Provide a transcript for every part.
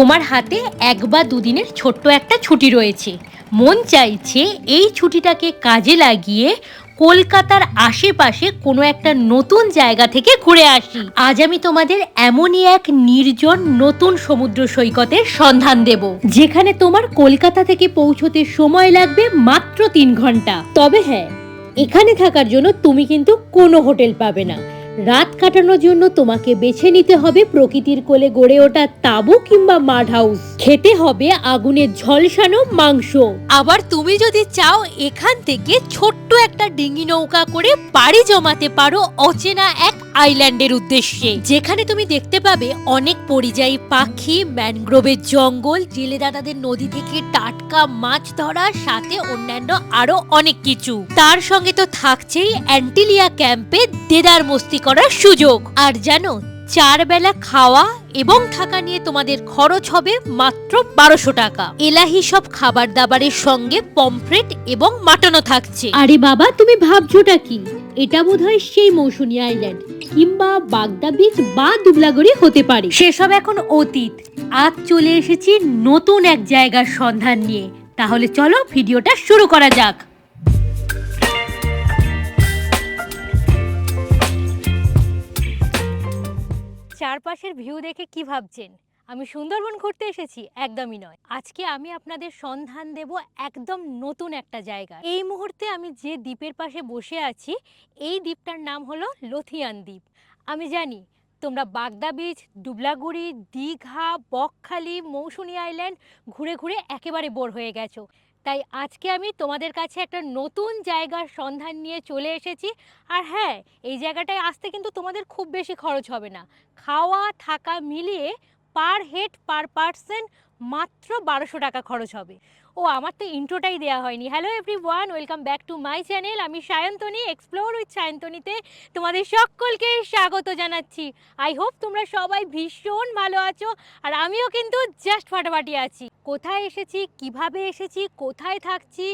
তোমার হাতে এক বা দুদিনের ছোট্ট একটা ছুটি রয়েছে। মন চাইছে এই ছুটিটাকে কাজে লাগিয়ে কলকাতার আশেপাশে কোনো একটা নতুন জায়গা থেকে ঘুরে আসি। আজ আমি তোমাদের এমনই এক নির্জন নতুন সমুদ্র সৈকতের সন্ধান দেব, যেখানে তোমার কলকাতা থেকে পৌঁছতে সময় লাগবে মাত্র তিন ঘণ্টা। তবে হ্যাঁ এখানে থাকার জন্য তুমি কিন্তু কোনো হোটেল পাবে না। রাত কাটানোর জন্য তোমাকে বেছে নিতে হবে প্রকৃতির কোলে গড়ে ওঠা তাঁবু কিংবা মাড হাউস। খেতে হবে আগুনের ঝলসানো মাংস। আবার তুমি যদি চাও এখান থেকে ছোট্ট একটা ডিঙি নৌকা করে পাড়ি জমাতে পারো, অচেনা এক আইল্যান্ডের উদ্দেশ্যে। যেখানে তুমি দেখতে পাবে অনেক পরিযায়ী পাখি, ম্যানগ্রোভের জঙ্গল জেলে দাদাদের নদী থেকে টাটকা মাছ ধরা সাথে অন্যান্য আরও অনেক কিছু। তার সঙ্গে তো থাকছেই অ্যান্টিলিয়া ক্যাম্পে দেদার মস্তি করার সুযোগ। আর জানো চার বেলা খাওয়া এবং থাকা নিয়ে তোমাদের খরচ হবে মাত্র বারোশো টাকা। এলাহি সব খাবার দাবারের সঙ্গে পমফ্রেট এবং মাটনও থাকছে। আরে বাবা, তুমি ভাবছোটা কি? এটা বোধহয় সেই মৌসুমী আইল্যান্ড কিংবা বাগদা বিচ বা দুবলাগড়ি হতে পারে। সেসব এখন অতীত। আজ চলে এসেছি নতুন এক জায়গার সন্ধান নিয়ে। তাহলে চলো ভিডিওটা শুরু করা যাক। চারপাশের ভিউ দেখে কি ভাবছেন? আমি সুন্দরবন ঘুরতে এসেছি, একদমই নয়। আজকে আমি আপনাদের সন্ধান দেব একদম নতুন একটা জায়গা এই মুহূর্তে আমি যে দ্বীপের পাশে বসে আছি, এই দ্বীপটার নাম হলো লথিয়ান দ্বীপ। আমি জানি, তোমরা বাগদা বিচ ডুবলাগুড়ি দীঘা, বকখালি, মৌসুনি আইল্যান্ড ঘুরে ঘুরে একেবারে বোর হয়ে গেছো। তাই আজকে আমি তোমাদের কাছে একটা নতুন জায়গার সন্ধান নিয়ে চলে এসেছি। আর হ্যাঁ এই জায়গাটায় আসতে কিন্তু তোমাদের খুব বেশি খরচ হবে না। খাওয়া থাকা মিলিয়ে পার হেড, পার পার্সন মাত্র বারোশো টাকা খরচ হবে। ও, আমার তো ইন্ট্রোটাই দেওয়া হয়নি। Hello everyone welcome back to my channel আমি সায়ন্তনী এক্সপ্লোর উইথ সায়ন্তনীতে তোমাদের সকলকে স্বাগত জানাচ্ছি। আই হোপ তোমরা সবাই ভীষণ ভালো আছো, আর আমিও কিন্তু জাস্ট ফাটাফাটি আছি। কোথায় এসেছি, কীভাবে এসেছি, কোথায় থাকছি,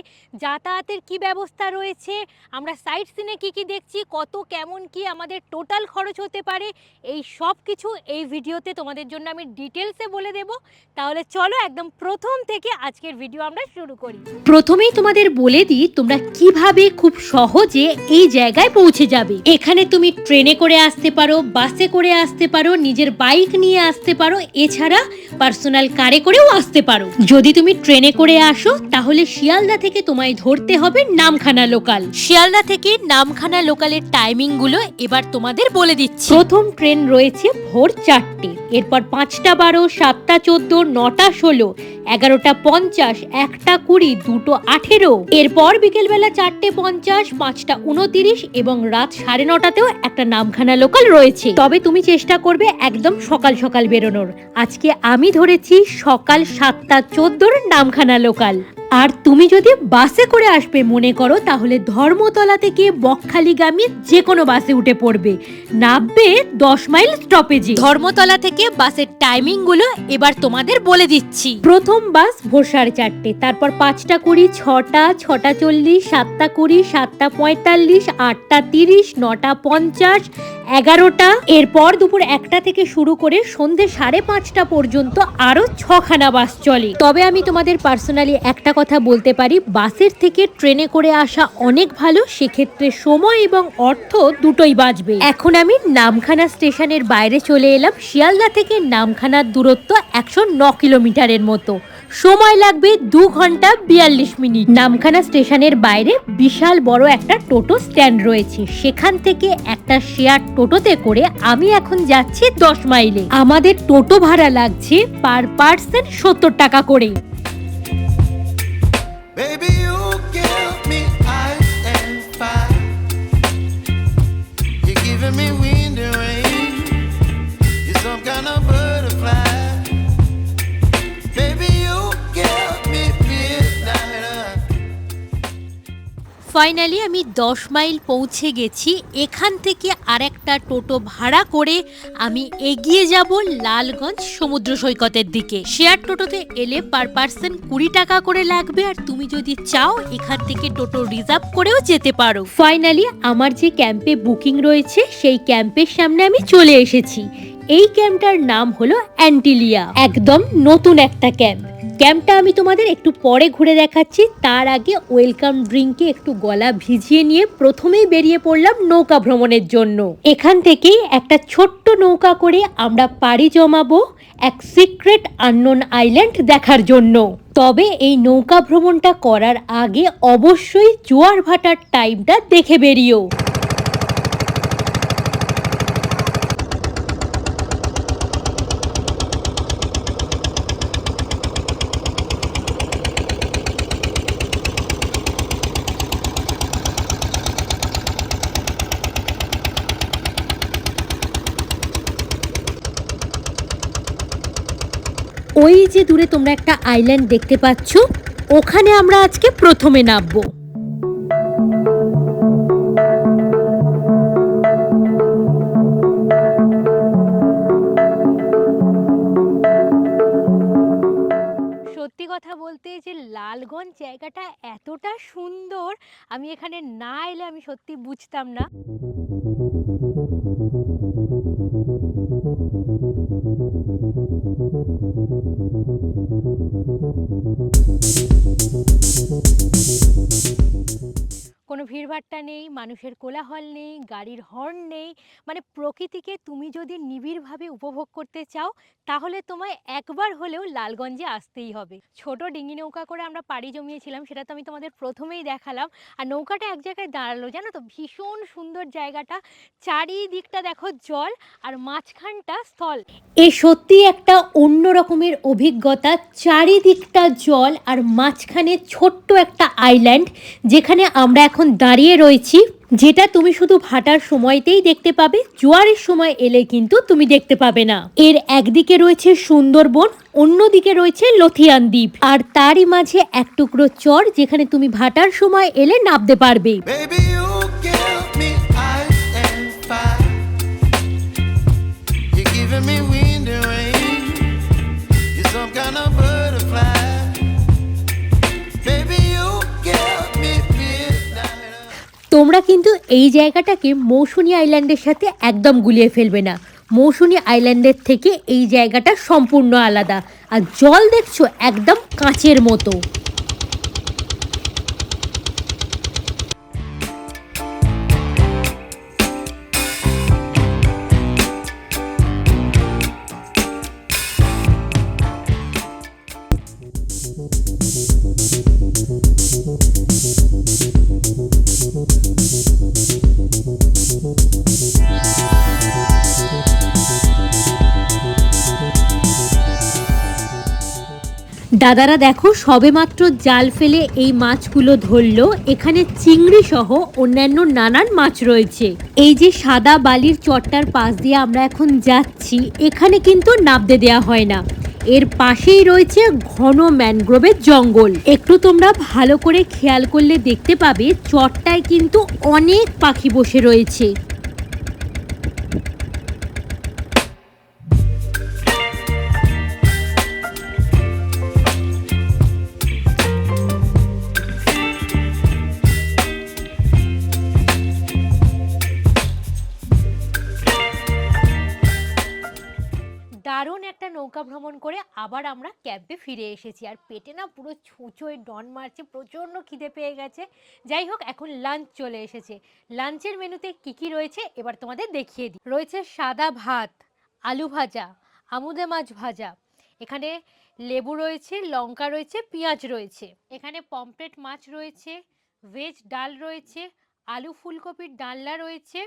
যাতায়াতের কি ব্যবস্থা রয়েছে, আমরা সাইট সিনে কি কি দেখছি, কত, কেমন, কি আমাদের টোটাল খরচ হতে পারে, এই সব কিছু এই ভিডিওতে তোমাদের জন্য আমি ডিটেলসে বলে দেব। তাহলে চলো একদম প্রথম থেকে আজকের ভিডিও আমরা শুরু করি। প্রথমেই তোমাদের বলে দিই, তোমরা কীভাবে খুব সহজে এই জায়গায় পৌঁছে যাবে। এখানে তুমি ট্রেনে করে আসতে পারো বাসে করে আসতে পারো, নিজের বাইক নিয়ে আসতে পারো, এছাড়া পার্সোনাল কারে করেও আসতে পারো। যদি তুমি ট্রেনে করে আসো, তাহলে শিয়ালদা থেকে তোমায় ধরতে হবে নামখানা লোকাল। শিয়ালদা থেকে নামখানা লোকালের টাইমিংগুলো এবার তোমাদের বলে দিচ্ছি। প্রথম ট্রেন রয়েছে ভোর চারটে, এরপর পাঁচটা বারো, সাতটা চোদ্দ, নটা ষোলো, এগারোটা পঞ্চাশ, একটা কুড়ি, দুটো আঠেরো। এরপর বিকেলবেলা চারটে পঞ্চাশ, পাঁচটা উনতিরিশ এবং রাত সাড়ে নটাতেও একটা নামখানা লোকাল রয়েছে। তবে তুমি চেষ্টা করবে একদম সকাল সকাল বেরোনোর। আজকে আমি ধরেছি সকাল সাতটা চোদ্দোর নামখানা লোকাল। আর তুমি যদি বাসে করে আসবে মনে করো তাহলে ধর্মতলা থেকে বকখালিগামী যে কোনো বাসে উঠে পড়বে। নামবে দশ মাইল স্টপেজে ধর্মতলা থেকে বাসের টাইমিংগুলো এবার তোমাদের বলে দিচ্ছি। প্রথম বাস ভোর সাড়ে চারটে তারপর পাঁচটা কুড়ি ছটা ছটা চল্লিশ সাতটা কুড়ি সাতটা পঁয়তাল্লিশ আটটা তিরিশ নটা পঞ্চাশ এগারোটা, এরপর দুপুর একটা থেকে শুরু করে সন্ধে সাড়ে পাঁচটা পর্যন্ত আরও ছখানা বাস চলে। তবে আমি তোমাদের পার্সোনালি একটা কথা বলতে পারি, বাসের থেকে ট্রেনে করে আসা অনেক ভালো, সেক্ষেত্রে সময় এবং অর্থ দুটোই বাঁচবে। এখন আমি নামখানা স্টেশনের বাইরে চলে এলাম, শিয়ালদা থেকে নামখানার দূরত্ব একশো ন কিলোমিটারের মতো। সময় লাগবে দু ঘণ্টা বিয়াল্লিশ মিনিট। নামখানা স্টেশনের বাইরে বিশাল বড় একটা টোটো স্ট্যান্ড রয়েছে, সেখান থেকে একটা শেয়ার টোটোতে করে আমি এখন যাচ্ছি দশ মাইলে। আমাদের টোটো ভাড়া লাগছে পার পার্সন সত্তর টাকা করে। ফাইনালি আমি দশ মাইল পৌঁছে গেছি। এখান থেকে আরেকটা টোটো ভাড়া করে আমি এগিয়ে যাব লালগঞ্জ সমুদ্র সৈকতের দিকে। শেয়ার টোটোতে এলে পার পার্সন কুড়ি টাকা করে লাগবে আর তুমি যদি চাও, এখান থেকে টোটো রিজার্ভ করেও যেতে পারো। ফাইনালি আমার যে ক্যাম্পে বুকিং রয়েছে, সেই ক্যাম্পের সামনে আমি চলে এসেছি। এই ক্যাম্পটার নাম হলো অ্যান্টিলিয়া একদম নতুন একটা ক্যাম্প। ক্যাম্পটা আমি তোমাদের একটু পরে ঘুরে দেখাচ্ছি। তার আগে ওয়েলকাম ড্রিঙ্কে একটু গলা ভিজিয়ে নিয়ে প্রথমেই বেরিয়ে পড়লাম নৌকা ভ্রমণের জন্য। এখান থেকেই একটা ছোট্ট নৌকা করে আমরা পাড়ি জমাবো এক সিক্রেট আননোন আইল্যান্ড দেখার জন্য। তবে এই নৌকা ভ্রমণটা করার আগে অবশ্যই জোয়ার ভাটার টাইমটা দেখে বেরিও ওই যে দূরে তোমরা একটা আইল্যান্ড দেখতে পাচ্ছ, ওখানে আমরা আজকে প্রথমে নামবো। সত্যি কথা বলতে যে লালগঞ্জ জায়গাটা এতটা সুন্দর, আমি এখানে না এলে আমি সত্যি বুঝতাম না। Thank you. কোনো ভিড়ভাট্টা নেই, মানুষের কোলাহল নেই, গাড়ির হর্ন নেই মানে প্রকৃতিকে তুমি যদি নিবিড়ভাবে উপভোগ করতে চাও, তাহলে তোমায় একবার হলেও লালগঞ্জে আসতেই হবে। ছোট ডিঙি নৌকা করে আমরা পাড়ি জমিয়েছিলাম, সেটা তো আমি তোমাদের প্রথমেই দেখালাম। আর নৌকাটা এক জায়গায় দাঁড়াল, জানো তো? ভীষণ সুন্দর জায়গাটা। চারিদিকটা দেখো জল, আর মাঝখানটা স্থল। এ সত্যি একটা অন্য রকমের অভিজ্ঞতা। চারিদিকটা জল, আর মাঝখানে ছোট্ট একটা আইল্যান্ড যেখানে আমরা এখন দাঁড়িয়ে রয়েছি, যেটা তুমি শুধু ভাটার সময়তেই দেখতে পাবে, জোয়ারের সময় এলে কিন্তু তুমি দেখতে পাবে না। এর একদিকে রয়েছে সুন্দরবন, অন্যদিকে রয়েছে লথিয়ান দ্বীপ, আর তারই মাঝে এক টুকরো চর যেখানে তুমি ভাটার সময় এলে নামতে পারবে। তোমরা কিন্তু এই জায়গাটাকে মৌসুনি আইল্যান্ডের সাথে একদম গুলিয়ে ফেলবে না। মৌসুনি আইল্যান্ডের থেকে এই জায়গাটা সম্পূর্ণ আলাদা। আর জল দেখছ, একদম কাঁচের মতো। দাদারা দেখো, সবেমাত্র জাল ফেলে এই মাছগুলো ধরলো। এখানে চিংড়ি সহ অন্যান্য নানান মাছ রয়েছে। এই যে সাদা বালির চট্টার পাশ দিয়ে আমরা এখন যাচ্ছি, এখানে কিন্তু নাবতে দেয়া হয় না। এর পাশেই রয়েছে ঘন ম্যানগ্রোভের জঙ্গল। একটু তোমরা ভালো করে খেয়াল করলে দেখতে পাবে চটটায় কিন্তু অনেক পাখি বসে রয়েছে। আবার আমরা ক্যাম্পে ফিরে এসেছি। আর পেটে না পুরো ছুঁচোয় ডন মারছে, প্রচণ্ড খিদে পেয়ে গেছে। যাই হোক, এখন লাঞ্চ চলে এসেছে। লাঞ্চের মেনুতে কি কি রয়েছে, এবার তোমাদের দেখিয়ে দিই। রয়েছে সাদা ভাত, আলু ভাজা, আমুদে মাছ ভাজা। এখানে লেবু রয়েছে, লঙ্কা রয়েছে, পেঁয়াজ রয়েছে। এখানে পমপ্লেট মাছ রয়েছে ভেজ ডাল রয়েছে, আলু ফুলকপির ডালনা রয়েছে,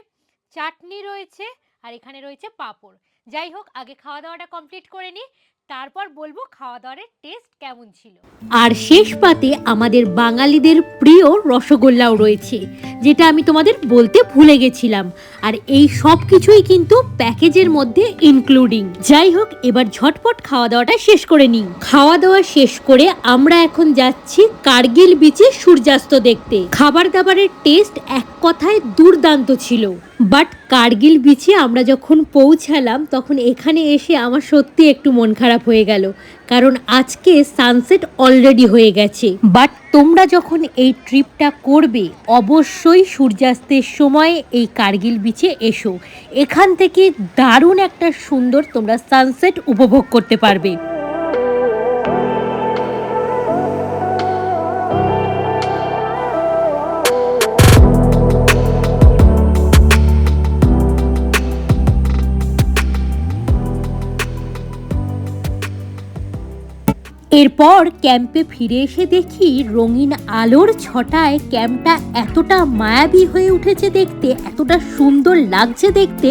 চাটনি রয়েছে, আর এখানে রয়েছে পাঁপড়। যাই হোক, আগে খাওয়া দাওয়াটা কমপ্লিট করে নিই। তারপর বলব খাওয়া দাওয়ার টেস্ট কেমন ছিল। আর শেষ পাতে আমাদের বাঙালিদের প্রিয় রসগোল্লাও রয়েছে, যেটা আমি তোমাদের বলতে ভুলে গেছিলাম। আর এই সব কিছুই কিন্তু প্যাকেজের মধ্যে ইনক্লুডিং যাই হোক, এবার ঝটপট খাওয়া দাওয়াটা শেষ করে নিই। খাওয়া দাওয়া শেষ করে আমরা এখন যাচ্ছি কার্গিল বিচে সূর্যাস্ত দেখতে। খাবার দাবারের টেস্ট এক কথায় দুর্দান্ত ছিল। বাট কার্গিল বিচে আমরা যখন পৌঁছালাম, তখন এখানে এসে আমার সত্যি একটু মন খারাপ হয়ে গেল। কারণ আজকে সানসেট অলরেডি হয়ে গেছে। বাট তোমরা যখন এই ট্রিপটা করবে, অবশ্যই সূর্যাস্তের সময় এই কার্গিল বিচে এসো। এখান থেকে দারুণ একটা সুন্দর তোমরা সানসেট উপভোগ করতে পারবে। এরপর ক্যাম্পে ফিরে এসে দেখি রঙিন আলোর ছটায় ক্যাম্পটা এতটা মায়াবী হয়ে উঠেছে দেখতে, এতটা সুন্দর লাগছে দেখতে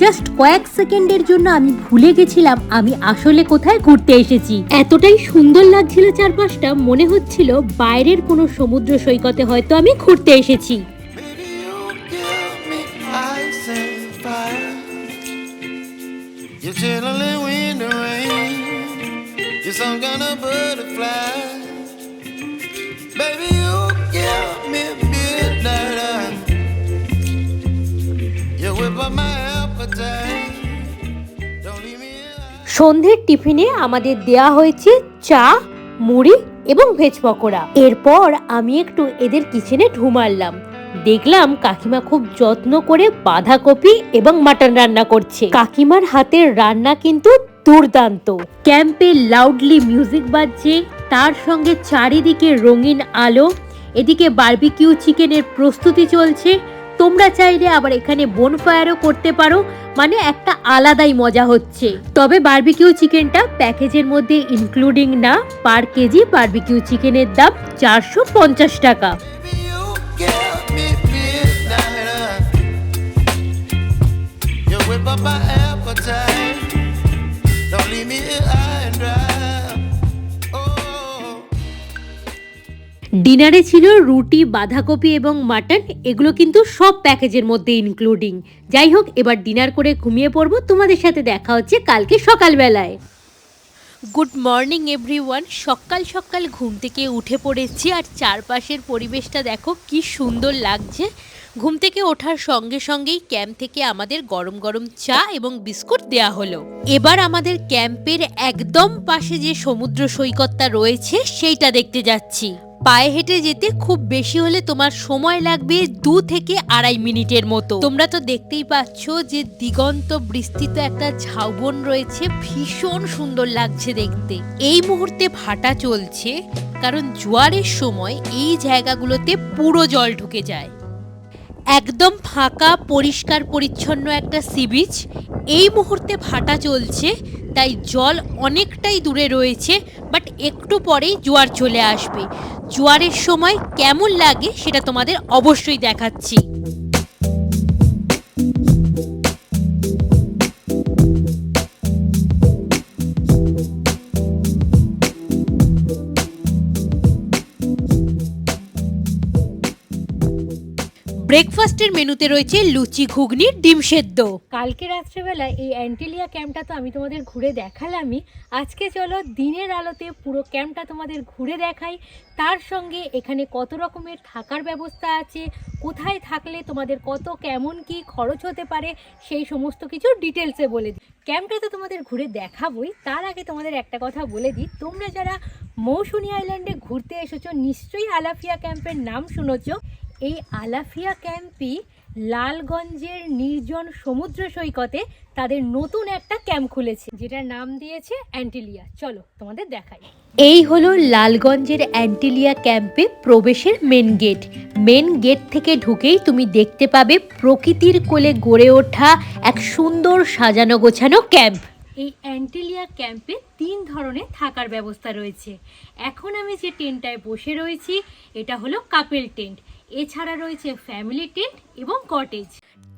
জাস্ট কয়েক সেকেন্ডের জন্য আমি ভুলে গেছিলাম আমি আসলে কোথায় ঘুরতে এসেছি এতটাই সুন্দর লাগছিল চারপাশটা, মনে হচ্ছিল বাইরের কোনো সমুদ্র সৈকতে হয়তো আমি ঘুরতে এসেছি. You're. You're some kind of butterfly. Baby, you give me midnight. You whip up my appetite. সন্ধ্যের টিফিনে আমাদের দেয়া হয়েছে চা মুড়ি এবং ভেজ পকোড়া এরপর আমি একটু এদের কিচেনে ঢুমারলাম দেখলাম কাকিমা খুব যত্ন করে বাঁধাকপি এবং মাটন রান্না করছে কাকিমার হাতের রান্না কিন্তু দুর্দান্ত। ক্যাম্পে লাউডলি মিউজিক বাজছে তার সঙ্গে চারিদিকে রঙিন আলো এদিকে বার্বিকিউ চিকেনের প্রস্তুতি চলছে। তোমরা চাইলে আবার এখানে বোনফায়ারও করতে পারো মানে একটা আলাদাই মজা হচ্ছে। তবে বার্বিকিউ চিকেনটা প্যাকেজের মধ্যে ইনক্লুডিং না পার কেজি বার্বিকিউ চিকেনের দাম চারশো পঞ্চাশ টাকা। Baby, ডিনারে ছিল রুটি, বাঁধাকপি এবং মাটন এগুলো কিন্তু সব প্যাকেজের মধ্যে ইনক্লুডিং যাই হোক, এবার ডিনার করে ঘুমিয়ে পড়ব। তোমাদের সাথে দেখা হচ্ছে কালকে সকালবেলায়। গুড মর্নিং এভরিওয়ান সকাল সকাল ঘুম থেকে উঠে পড়েছি আর চারপাশের পরিবেশটা দেখো কি সুন্দর লাগছে। ঘুম থেকে ওঠার সঙ্গে সঙ্গেই ক্যাম্প থেকে আমাদের গরম গরম চা এবং বিস্কুট দেয়া হলো। এবার আমাদের ক্যাম্পের একদম পাশে যে সমুদ্র সৈকতটা রয়েছে, সেইটা দেখতে যাচ্ছি। পায়ে হেঁটে যেতে খুব বেশি হলে তোমার সময় লাগবে দু থেকে আড়াই মিনিটের মতো। তোমরা তো দেখতেই পাচ্ছ যে দিগন্ত বিস্তৃত একটা ঝাউবন রয়েছে, ভীষণ সুন্দর লাগছে দেখতে। এই মুহূর্তে ভাটা চলছে, কারণ জোয়ারের সময় এই জায়গাগুলোতে পুরো জল ঢুকে যায়। একদম ফাঁকা, পরিষ্কার, পরিচ্ছন্ন একটা সি বিচ। এই মুহূর্তে ভাটা চলছে, তাই জল অনেকটাই দূরে রয়েছে, বাট একটু পরেই জোয়ার চলে আসবে। জোয়ারের সময় কেমন লাগে সেটা তোমাদের অবশ্যই দেখাচ্ছি। ব্রেকফাস্টের মেনুতে রয়েছে লুচি, ঘুগনি, ডিম সেদ্ধ। কালকে রাত্রেবেলা এই অ্যান্টেলিয়া ক্যাম্পটা তো আমি তোমাদের ঘুরে দেখালামই। আজকে চলো দিনের আলোতে পুরো ক্যাম্পটা তোমাদের ঘুরে দেখাই। তার সঙ্গে এখানে কত রকমের থাকার ব্যবস্থা আছে, কোথায় থাকলে তোমাদের কত, কেমন, কি খরচ হতে পারে, সেই সমস্ত কিছু ডিটেলসে বলে দিই। ক্যাম্পটা তো তোমাদের ঘুরে দেখাবই, তার আগে তোমাদের একটা কথা বলে দিই। তোমরা যারা মৌসুনি আইল্যান্ডে ঘুরতে এসেছ, নিশ্চয়ই আলাফিয়া ক্যাম্পের নাম শুনেছো। এই আলাফিয়া ক্যাম্পই লালগঞ্জের নির্জন সমুদ্র সৈকতে তাদের নতুন একটা ক্যাম্প খুলেছে যেটার নাম দিয়েছে অ্যান্টিলিয়া। চলো তোমাদের দেখাই। এই হলো লালগঞ্জের অ্যান্টিলিয়া ক্যাম্পে প্রবেশের মেন গেট মেন গেট থেকে ঢুকেই তুমি দেখতে পাবে প্রকৃতির কোলে গড়ে ওঠা এক সুন্দর সাজানো গোছানো ক্যাম্প। এই অ্যান্টিলিয়া ক্যাম্পে তিন ধরনের থাকার ব্যবস্থা রয়েছে। এখন আমি যে টেন্টটায় বসে রয়েছি এটা হলো কাপেল টেন্ট। এছাড়া রয়েছে ফ্যামিলি টেন্ট এবং কটেজ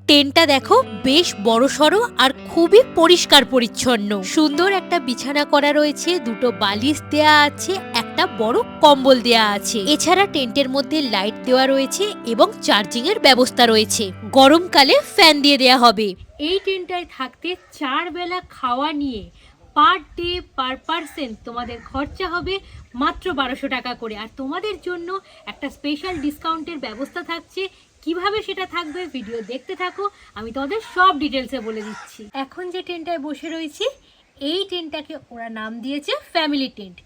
টেন্টটা দেখো বেশ বড় সড়ো আর খুবই পরিষ্কার পরিচ্ছন্ন। সুন্দর একটা বিছানা করা রয়েছে দুটো বালিশ দেয়া আছে একটা বড় কম্বল দেয়া আছে। এছাড়া টেন্টের মধ্যে লাইট দেওয়া রয়েছে এবং চার্জিং এর ব্যবস্থা রয়েছে। গরমকালে ফ্যান দিয়ে দেয়া হবে। এই টেন্টটায় থাকতে চার বেলা খাওয়া নিয়ে পার ডে পার পারসন তোমাদের খরচা হবে মাত্র বারোশো টাকা করে। আর তোমাদের জন্য একটা স্পেশাল ডিসকাউন্টের ব্যবস্থা থাকছে। কীভাবে সেটা থাকবে ভিডিও দেখতে থাকো। আমি তোমাদের সব ডিটেলসে বলে দিচ্ছি। এখন যে টেন্টটায় বসে রয়েছি, এই টেন্টটাকে ওরা নাম দিয়েছে ফ্যামিলি টেন্ট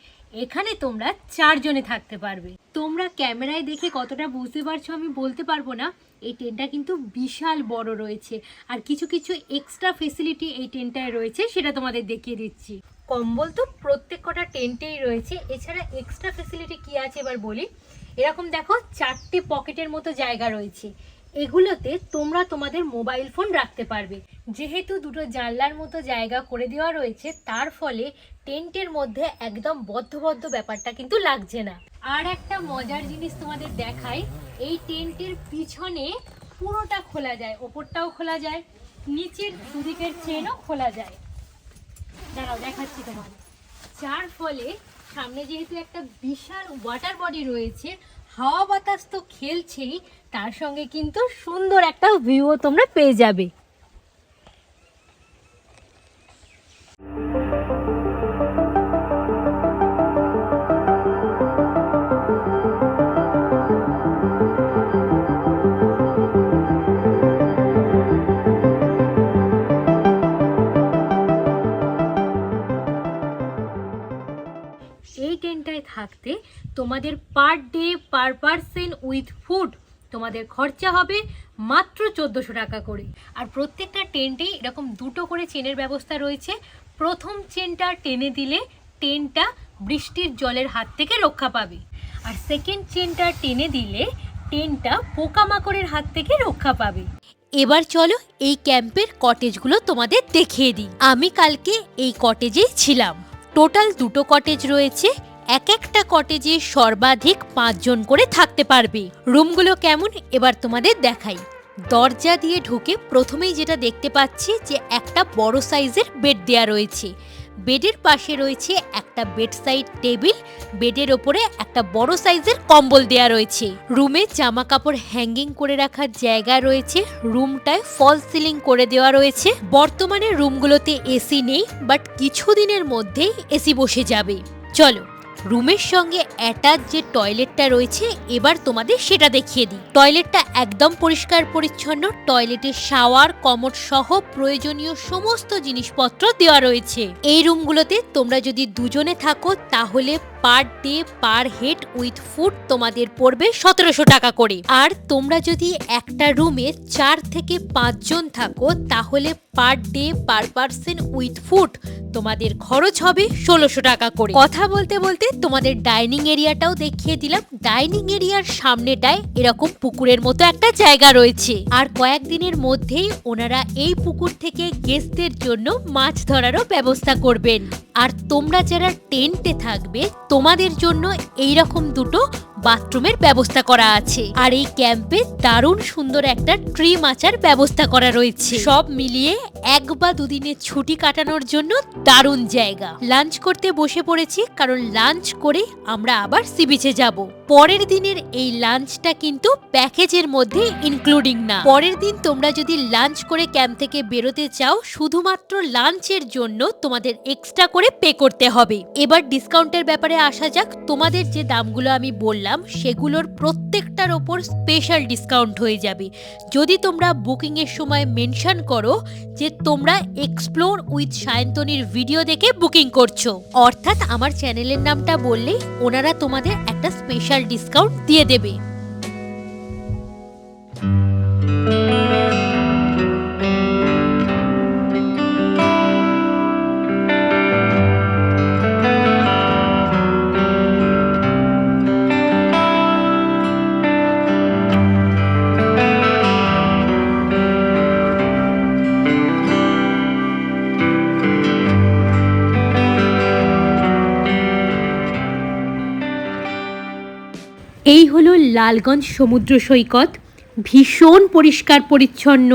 এখানে তোমরা চারজনে থাকতে পারবে। তোমরা ক্যামেরায় দেখে কতটা বুঝতে পারছ আমি বলতে পারব না। এই টেন্টটা কিন্তু বিশাল বড় রয়েছে। আর কিছু কিছু এক্সট্রা ফেসিলিটি এই টেন্টটায় রয়েছে, সেটা তোমাদের দেখিয়ে দিচ্ছি। কম্বল তো প্রত্যেক কটা টেন্টেই রয়েছে। এছাড়া এক্সট্রা ফেসিলিটি কি আছে এবার বলি? এরকম দেখো, চারটে পকেটের মতো জায়গা রয়েছে। এগুলোতে তোমরা তোমাদের মোবাইল ফোন রাখতে পারবে। যেহেতু দুটো জানলার মতো জায়গা করে দেওয়া রয়েছে, তার ফলে টেন্টের মধ্যে একদম বদ্ধবদ্ধ ব্যাপারটা কিন্তু লাগছে না। আর একটা মজার জিনিস তোমাদের দেখাই, এই টেন্টের পিছনে পুরোটা খোলা যায়, ওপরটাও খোলা যায়, নিচের দুদিকের চেনও খোলা যায়। দাঁড়াও, দেখাচ্ছি তোমার যার ফলে সামনে যেহেতু একটা বিশাল ওয়াটার বডি রয়েছে, হাওয়া বাতাস তো খেলছেই, তার সঙ্গে কিন্তু সুন্দর একটা ভিউও তোমরা পেয়ে যাবে। তোমাদের per day per person with food তোমাদের খরচা হবে মাত্র চোদ্দোশো টাকা করে। আর প্রত্যেকটা টেন্টেই এরকম দুটো করে চেনের ব্যবস্থা রয়েছে। প্রথম চেনটা টেনে দিলে টেনটা বৃষ্টির জলের হাত থেকে রক্ষা পাবে। আর সেকেন্ড চেনটা টেনে দিলে টেনটা পোকামাকড়ের হাত থেকে রক্ষা পাবে। এবার চলো এই ক্যাম্পের কটেজগুলো তোমাদের দেখিয়ে দিই। আমি কালকে এই কটেজেই ছিলাম। টোটাল দুটো কটেজ রয়েছে। এক একটা কটেজে সর্বাধিক পাঁচজন করে থাকতে পারবে। রুমগুলো কেমন? এবার তোমাদের দেখাই। দরজা দিয়ে ঢুকে প্রথমেই যেটা দেখতে পাচ্ছি যে একটা বড় সাইজের বেড দেয়া রয়েছে। বেডের পাশে রয়েছে একটা বেড সাইড টেবিল বেডের ওপরে একটা বড় সাইজের কম্বল দেয়া রয়েছে। রুমে জামা কাপড় হ্যাঙ্গিং করে রাখার জায়গা রয়েছে। রুমটায় ফল সিলিং করে দেওয়া রয়েছে। বর্তমানে রুমগুলোতে এসি নেই বাট কিছুদিনের মধ্যেই এসি বসে যাবে। চলো রুমের সঙ্গে অ্যাটাচ যে টয়লেটটা রয়েছে, এবার তোমাদের সেটা দেখিয়ে দিই। টয়লেটটা একদম পরিষ্কার, পরিচ্ছন্ন টয়লেটে শাওয়ার কমট সহ প্রয়োজনীয় সমস্ত জিনিসপত্র দেওয়া রয়েছে। এই রুমগুলোতে তোমরা যদি দুজনে থাকো, তাহলে per day, per head with food তোমাদের পড়বে সতেরোশো টাকা করে। আর তোমরা যদি একটা রুমে চার থেকে পাঁচজন থাকো, তাহলে per day, per person with food তোমাদের খরচ হবে ষোলোশো টাকা করে। কথা বলতে বলতে তোমাদের ডাইনিং এরিয়াটাও দেখিয়ে দিলাম। ডাইনিং এরিয়ার সামনেটায় এরকম পুকুরের মতো একটা জায়গা রয়েছে। আর কয়েকদিনের মধ্যেই ওনারা এই পুকুর থেকে গেস্টদের জন্য মাছ ধরারও ব্যবস্থা করবেন। আর তোমরা যারা টেন্টে থাকবে, তোমাদের জন্য এই রকম দুটো বাথরুমের ব্যবস্থা করা আছে। আর এই ক্যাম্পে দারুণ সুন্দর একটা ট্রি মাচার ব্যবস্থা করা রয়েছে। সব মিলিয়ে এক বা দুদিনের ছুটি কাটানোর জন্য দারুণ জায়গা। লাঞ্চ করতে বসে পড়েছি, কারণ লাঞ্চ করে আমরা আবার সি বিচে যাব। পরের দিনের এই লাঞ্চটা কিন্তু প্যাকেজের মধ্যে ইনক্লুডিং না। পরের দিন তোমরা যদি লাঞ্চ করে ক্যাম্প থেকে বেরোতে চাও, শুধুমাত্র লাঞ্চের জন্য তোমাদের এক্সট্রা করে পে করতে হবে। এবার ডিসকাউন্টের ব্যাপারে আসা যাক। তোমাদের যে দামগুলো আমি বললাম, সেগুলোর প্রত্যেকটার ওপর স্পেশাল ডিসকাউন্ট হয়ে যাবে। যদি তোমরা বুকিং এর সময় মেনশন করো যে তোমরা এক্সপ্লোর উইথ সায়ন্তনীর ভিডিও দেখে বুকিং করছ। অর্থাৎ আমার চ্যানেলের নামটা বললেই ওনারা তোমাদের একটা স্পেশাল ডিসকাউন্ট দিয়ে দেবে। এই হলো লালগঞ্জ সমুদ্র সৈকত। ভীষণ পরিষ্কার, পরিচ্ছন্ন।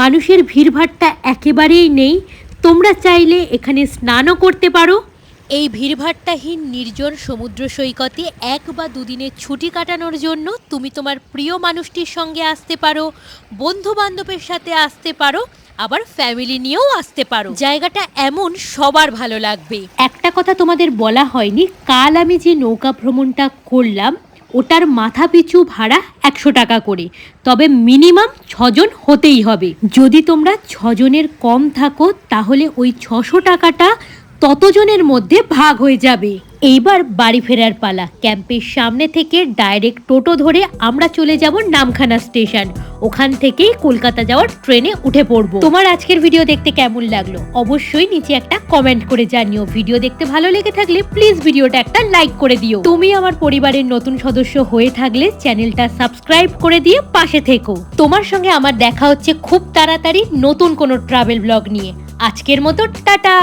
মানুষের ভিড়ভাট্টা একেবারেই নেই। তোমরা চাইলে এখানে স্নানও করতে পারো। এই ভিড়ভাট্টাহীন নির্জন সমুদ্র সৈকতে এক বা দুদিনের ছুটি কাটানোর জন্য তুমি তোমার প্রিয় মানুষটির সঙ্গে আসতে পারো বন্ধু বান্ধবের সাথে আসতে পারো, আবার ফ্যামিলি নিয়েও আসতে পারো। জায়গাটা এমন সবার ভালো লাগবে। একটা কথা তোমাদের বলা হয়নি, কাল আমি যে নৌকা ভ্রমণটা করলাম ওটার মাথা পিছু ভাড়া একশো টাকা করে। তবে মিনিমাম ছজন হতেই হবে। যদি তোমরা ছজনের কম থাকো, তাহলে ওই ছশো টাকাটা ততজনের মধ্যে ভাগ হয়ে যাবে। এইবার বাড়ি ফেরার পালা। ক্যাম্পের সামনে থেকে ডাইরেক্ট টোটো ধরে আমরা চলে যাব নামখানা স্টেশন। ওখান থেকেই কলকাতা যাওয়ার ট্রেনে উঠে পড়ব। তোমার আজকের ভিডিও দেখতে কেমন লাগল? অবশ্যই নিচে একটা কমেন্ট করে জানিও। ভিডিও দেখতে ভালো লেগে থাকলে প্লিজ ভিডিওটা একটা লাইক করে দিও। তুমি আমার পরিবারের নতুন সদস্য হয়ে থাকলে চ্যানেলটা সাবস্ক্রাইব করে দিয়ে পাশে থেকো। তোমার সঙ্গে আমার দেখা হচ্ছে খুব তাড়াতাড়ি নতুন কোনো ট্রাভেল ব্লগ নিয়ে। আজকের মতো টাটা!